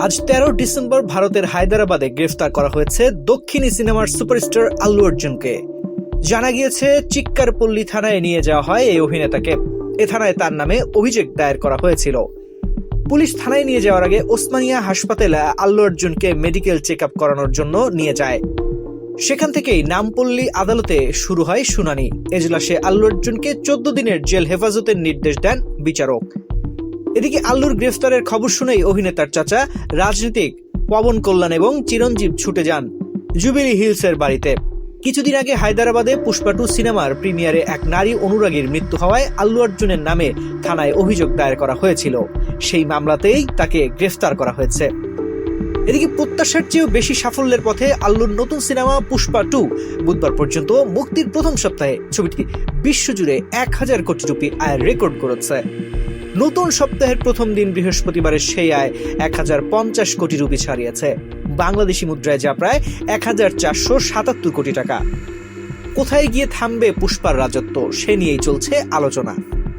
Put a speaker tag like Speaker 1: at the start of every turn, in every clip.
Speaker 1: আজ তেরো ডিসেম্বর ভারতের হায়দ্রাবাদে গ্রেফতার করা হয়েছে দক্ষিণী সিনেমার সুপারস্টার আল্লু অর্জুনকে। জানা গিয়েছে, চিক্কারপল্লী থানায় নিয়ে যাওয়া হয় এই অভিনেতাকে। এ থানায় তার নামে অভিযোগ দায়ের করা হয়েছিল। পুলিশ থানায় নিয়ে যাওয়ার আগে ওসমানিয়া হাসপাতালে আল্লু অর্জুনকে মেডিকেল চেক আপ করানোর জন্য নিয়ে যায়। সেখান থেকেই নামপল্লী আদালতে শুরু হয় শুনানি। এজলাসে আল্লু অর্জুনকে চোদ্দ দিনের জেল হেফাজতের নির্দেশ দেন বিচারক। এদিকে আল্লুর গ্রেফতারের খবর শুনেই অভিনেতার চাচা, রাজনীতিক পবন কল্যাণ এবং চিরঞ্জীব ছুটে যান জুবিলি হিলসের বাড়িতে। কিছুদিন আগে হায়দ্রাবাদে পুষ্পা টু সিনেমার প্রিমিয়ারে এক নারী অনুরাগীর মৃত্যু হওয়ায় আল্লু অর্জুনের নামে থানায় অভিযোগ দায়ের করা হয়েছিল। সেই মামলাতেই তাকে গ্রেফতার করা হয়েছে। এদিকে প্রত্যাশার চেয়েও বেশি সাফল্যের পথে আল্লুর নতুন সিনেমা পুষ্পা টু বুধবার পর্যন্ত মুক্তির প্রথম সপ্তাহে ছবিটি বিশ্বজুড়ে এক হাজার কোটি রুপি আয়ের রেকর্ড করেছে নতুন সপ্তাহের প্রথম দিন বৃহস্পতিবারের সেই আয় এক হাজার পঞ্চাশ কোটি রুপি ছাড়িয়েছে। বাংলাদেশি মুদ্রায় যা প্রায় এক হাজার চারশো সাতাত্তর কোটি টাকা। কোথায় গিয়ে থামবে পুষ্পার রাজত্ব, সে নিয়েই চলছে আলোচনা।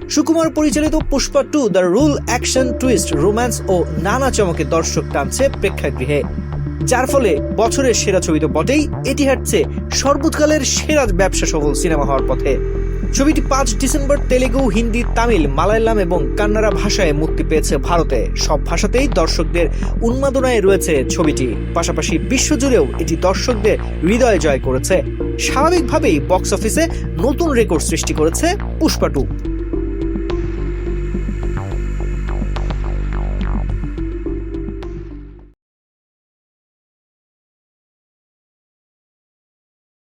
Speaker 1: সুকুমার পরিচালিত Pushpa two, the rule, action, twist, romance ও নানা চমকে দর্শক টানছে প্রেক্ষাগৃহে। যার ফলে বছরের সেরা ছবি তো বটেই, এটি হাঁটছে সর্বকালের সেরা ব্যবসা সফল সিনেমা হওয়ার পথে। ছবিটি পাঁচ ডিসেম্বর তেলেগু, হিন্দি, তামিল, মালায়ালাম এবং কান্নাড়া ভাষায় মুক্তি পেয়েছে ভারতে। সব ভাষাতেই দর্শকদের উন্মাদনায় রয়েছে ছবিটি। পাশাপাশি বিশ্বজুড়েও এটি দর্শকদের হৃদয় জয় করেছে। স্বাভাবিকভাবেই বক্স অফিসে নতুন রেকর্ড সৃষ্টি করেছে পুষ্পা টু।